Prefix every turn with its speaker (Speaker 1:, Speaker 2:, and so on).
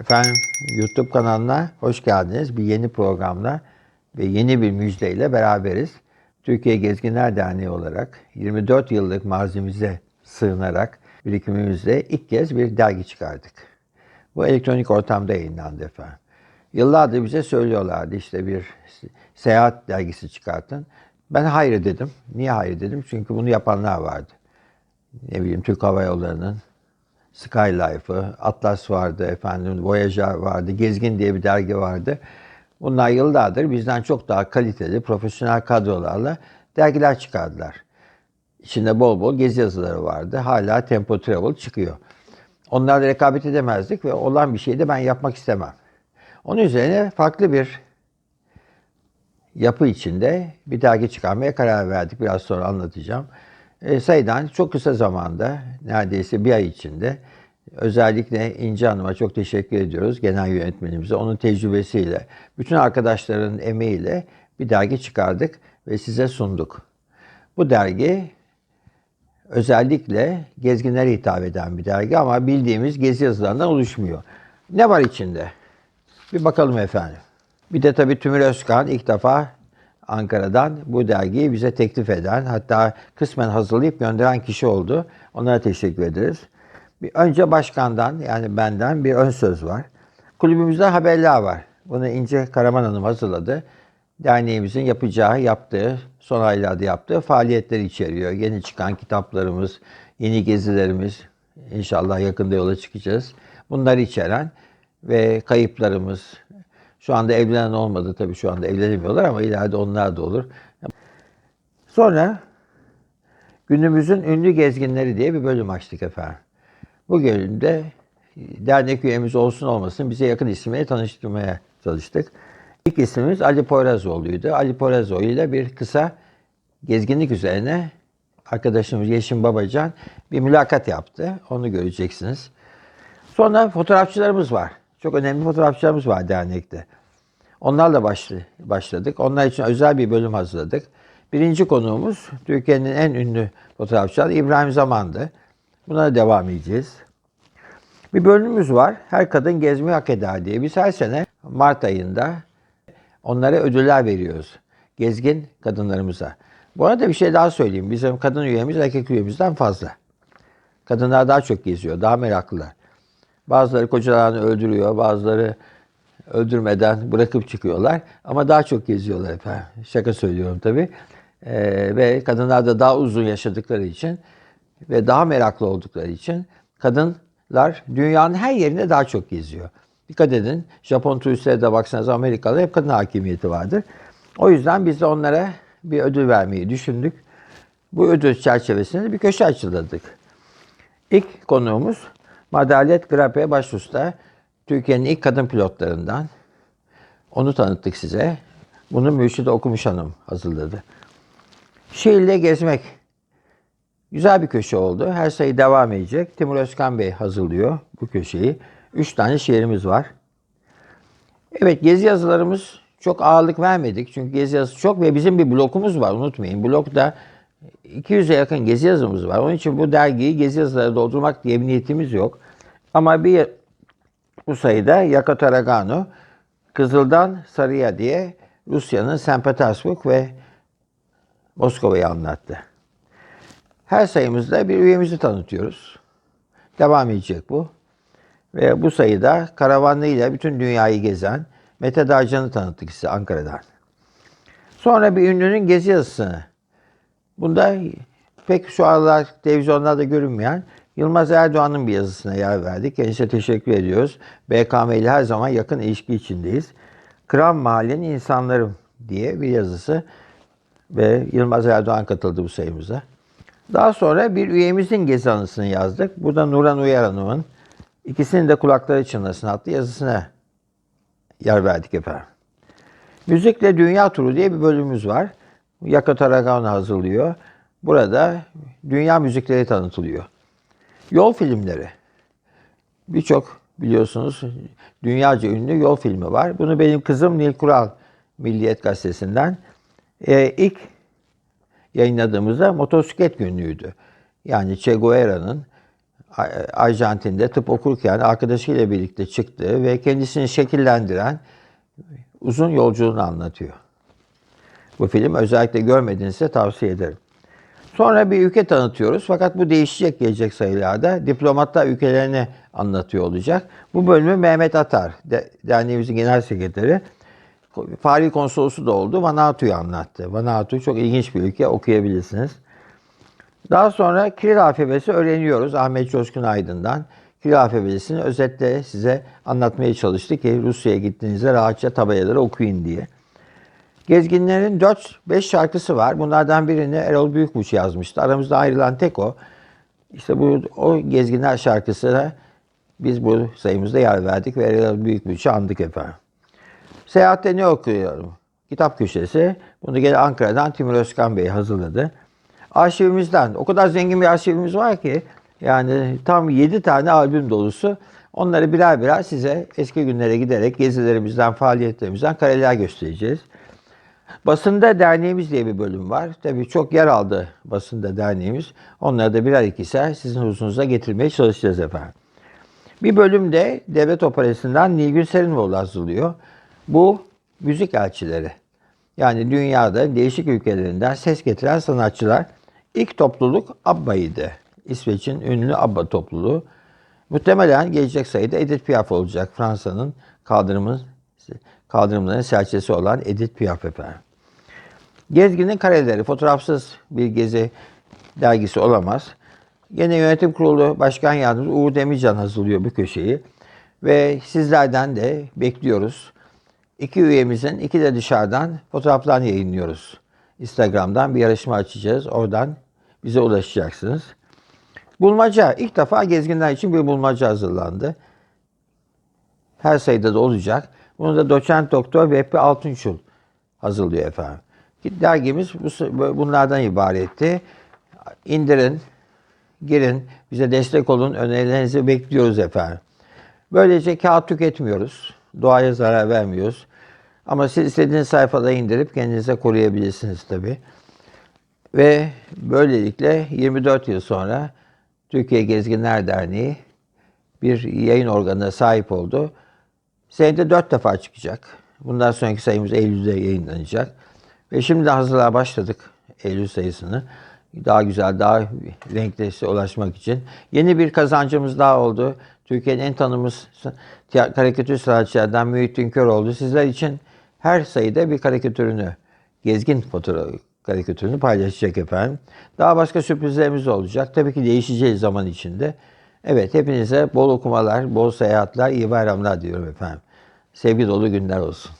Speaker 1: Efendim YouTube kanalına hoş geldiniz. Bir yeni programla ve yeni bir müjdeyle beraberiz. Türkiye Gezginler Derneği olarak 24 yıllık mazimize sığınarak birikimimizle ilk kez bir dergi çıkardık. Bu elektronik ortamda yayınlandı efendim. Yıllardır bize söylüyorlardı işte bir seyahat dergisi çıkartın. Ben hayır dedim. Niye hayır dedim? Çünkü bunu yapanlar vardı. Ne bileyim Türk Hava Yolları'nın Skylife'ı, Atlas vardı efendim, Voyager vardı, Gezgin diye bir dergi vardı. Bunlar yıllardır bizden çok daha kaliteli, profesyonel kadrolarla dergiler çıkardılar. İçinde bol bol gezi yazıları vardı. Hala Tempo Travel çıkıyor. Onlarla rekabet edemezdik ve olan bir şeyi de ben yapmak istemem. Onun üzerine farklı bir yapı içinde bir dergi çıkarmaya karar verdik. Biraz sonra anlatacağım. E, sayıdan çok kısa zamanda, neredeyse bir ay içinde özellikle İnci Hanım'a çok teşekkür ediyoruz. Genel yönetmenimize. Onun tecrübesiyle, bütün arkadaşların emeğiyle bir dergi çıkardık ve size sunduk. Bu dergi özellikle gezginlere hitap eden bir dergi ama bildiğimiz gezi yazılarından oluşmuyor. Ne var içinde? Bir bakalım efendim. Bir de tabii Tümür Özkan ilk defa Ankara'dan bu dergiyi bize teklif eden, hatta kısmen hazırlayıp gönderen kişi oldu. Onlara teşekkür ederiz. Bir önce başkandan yani benden bir ön söz var. Kulübümüzde haberler var. Bunu İnce Karaman Hanım hazırladı. Derneğimizin yapacağı, yaptığı, son aylarda yaptığı faaliyetleri içeriyor. Yeni çıkan kitaplarımız, yeni gezilerimiz, inşallah yakında yola çıkacağız. Bunları içeren ve kayıplarımız, şu anda evlenen olmadı tabii şu anda evlenemiyorlar ama ileride onlar da olur. Sonra günümüzün ünlü gezginleri diye bir bölüm açtık efendim. Bu bölümde dernek üyemiz olsun olmasın bize yakın isimleri tanıştırmaya çalıştık. İlk ismimiz Ali Poyrazoğlu'ydu. Ali Poyrazoğlu ile bir kısa gezginlik üzerine arkadaşımız Yeşim Babacan bir mülakat yaptı. Onu göreceksiniz. Sonra fotoğrafçılarımız var. Çok önemli fotoğrafçılarımız var dernekte. Onlarla başladık. Onlar için özel bir bölüm hazırladık. Birinci konuğumuz Türkiye'nin en ünlü fotoğrafçıları İbrahim Zaman'dı. Buna devam edeceğiz. Bir bölümümüz var. Her kadın gezmeyi hak eder diye. Biz her sene Mart ayında onlara ödüller veriyoruz. Gezgin kadınlarımıza. Bu arada bir şey daha söyleyeyim. Bizim kadın üyemiz erkek üyemizden fazla. Kadınlar daha çok geziyor, daha meraklılar. Bazıları kocalarını öldürüyor, bazıları öldürmeden bırakıp çıkıyorlar. Ama daha çok geziyorlar efendim. Şaka söylüyorum tabii. Ee, ve kadınlar da daha uzun yaşadıkları için ve daha meraklı oldukları için kadınlar dünyanın her yerinde daha çok geziyor. Dikkat edin Japon turistlere de baksanız Amerikalı hep kadın hakimiyeti vardır. O yüzden biz de onlara bir ödül vermeyi düşündük. Bu ödül çerçevesinde bir köşe açıldık. İlk konuğumuz Madalet Grape Başusta. Türkiye'nin ilk kadın pilotlarından. Onu tanıttık size. Bunu Mürşide Okumuş Hanım hazırladı. Şiirle gezmek. Güzel bir köşe oldu. Her sayı devam edecek. Timur Özkan Bey hazırlıyor bu köşeyi. Üç tane şiirimiz var. Evet gezi yazılarımız çok ağırlık vermedik. Çünkü gezi yazısı çok ve bizim bir blokumuz var unutmayın. Blokta 200'e yakın gezi yazımız var. Onun için bu dergiyi gezi yazıları doldurmak diye bir niyetimiz yok. Ama bir bu sayıda Yakataragano, Kızıl'dan Sarıya diye Rusya'nın St. Petersburg ve Moskova'yı anlattı. Her sayımızda bir üyemizi tanıtıyoruz. Devam edecek bu. Ve bu sayıda karavanlıyla bütün dünyayı gezen Mete Darcan'ı tanıttık size Ankara'dan. Sonra bir ünlünün gezi yazısını. Bunda pek şu aralar televizyonlarda görünmeyen Yılmaz Erdoğan'ın bir yazısına yer verdik. Kendisine teşekkür ediyoruz. BKM ile her zaman yakın ilişki içindeyiz. Kram Mahallenin İnsanlarım diye bir yazısı ve Yılmaz Erdoğan katıldı bu sayımıza. Daha sonra bir üyemizin gezi anısını yazdık. Burada Nuran Uyar Hanım'ın ikisinin de kulakları çınlasın adlı yazısına yer verdik efendim. Müzikle Dünya Turu diye bir bölümümüz var. Yaka Taragan hazırlıyor. Burada dünya müzikleri tanıtılıyor. Yol filmleri. Birçok biliyorsunuz dünyaca ünlü yol filmi var. Bunu benim kızım Nil Kural Milliyet Gazetesi'nden e, ilk yayınladığımızda motosiklet günlüğüydü. Yani Che Guevara'nın A- Arjantin'de tıp okurken arkadaşıyla birlikte çıktığı ve kendisini şekillendiren uzun yolculuğunu anlatıyor. Bu film özellikle görmediğinizde tavsiye ederim. Sonra bir ülke tanıtıyoruz fakat bu değişecek gelecek sayılarda. Diplomatlar ülkelerini anlatıyor olacak. Bu bölümü Mehmet Atar, de- derneğimizin genel sekreteri, Fahri Konsolosu da oldu. Vanuatu'yu anlattı. Vanuatu çok ilginç bir ülke, okuyabilirsiniz. Daha sonra Kiril alfabesi öğreniyoruz Ahmet Coşkun Aydın'dan. Kiril alfabesini özetle size anlatmaya çalıştı ki Rusya'ya gittiğinizde rahatça tabelaları okuyun diye. Gezginlerin 4-5 şarkısı var. Bunlardan birini Erol Büyükbuç yazmıştı. Aramızda ayrılan tek o. İşte bu o Gezginler şarkısına biz bu sayımızda yer verdik ve Erol Büyükbuç'u andık efendim. Seyahatte ne okuyorum? Kitap köşesi. Bunu gene Ankara'dan Timur Özkan Bey hazırladı. Arşivimizden. O kadar zengin bir arşivimiz var ki yani tam 7 tane albüm dolusu. Onları birer birer size eski günlere giderek gezilerimizden, faaliyetlerimizden kareler göstereceğiz. Basında derneğimiz diye bir bölüm var. Tabii çok yer aldı basında derneğimiz. Onları da birer ikişer sizin huzurunuza getirmeye çalışacağız efendim. Bir bölümde Devlet Operası'ndan Nilgün Serinoğlu hazırlıyor. Bu müzik elçileri. Yani dünyada değişik ülkelerinden ses getiren sanatçılar. İlk topluluk ABBA'ydı. İsveç'in ünlü ABBA topluluğu. Muhtemelen gelecek sayıda Edith Piaf olacak. Fransa'nın kaldırımın kaldırımların serçesi olan Edith Piaf efendim. Gezginin kareleri fotoğrafsız bir gezi dergisi olamaz. Gene yönetim kurulu başkan yardımcısı Uğur Demircan hazırlıyor bu köşeyi. Ve sizlerden de bekliyoruz. İki üyemizin iki de dışarıdan fotoğraflarını yayınlıyoruz. Instagram'dan bir yarışma açacağız. Oradan bize ulaşacaksınız. Bulmaca. ilk defa gezginler için bir bulmaca hazırlandı. Her sayıda da olacak. Bunu da doçent doktor Vehbi Altunçul hazırlıyor efendim. Dergimiz bu- bunlardan ibaretti. İndirin, girin, bize destek olun, önerilerinizi bekliyoruz efendim. Böylece kağıt tüketmiyoruz, doğaya zarar vermiyoruz. Ama siz istediğiniz sayfada indirip kendinize koruyabilirsiniz tabii. Ve böylelikle 24 yıl sonra Türkiye Gezginler Derneği bir yayın organına sahip oldu. Senede dört defa çıkacak. Bundan sonraki sayımız Eylül'de yayınlanacak. Ve şimdi hazırlığa başladık Eylül sayısını. Daha güzel, daha renkli ulaşmak için. Yeni bir kazancımız daha oldu. Türkiye'nin en tanınmış tiya- karikatür sanatçılardan Muhittin Köroğlu. Sizler için her sayıda bir karikatürünü, gezgin fotoğrafı karikatürünü paylaşacak efendim. Daha başka sürprizlerimiz olacak. Tabii ki değişeceği zaman içinde. Evet, hepinize bol okumalar, bol seyahatler, iyi bayramlar diyorum efendim. Sevgi dolu günler olsun.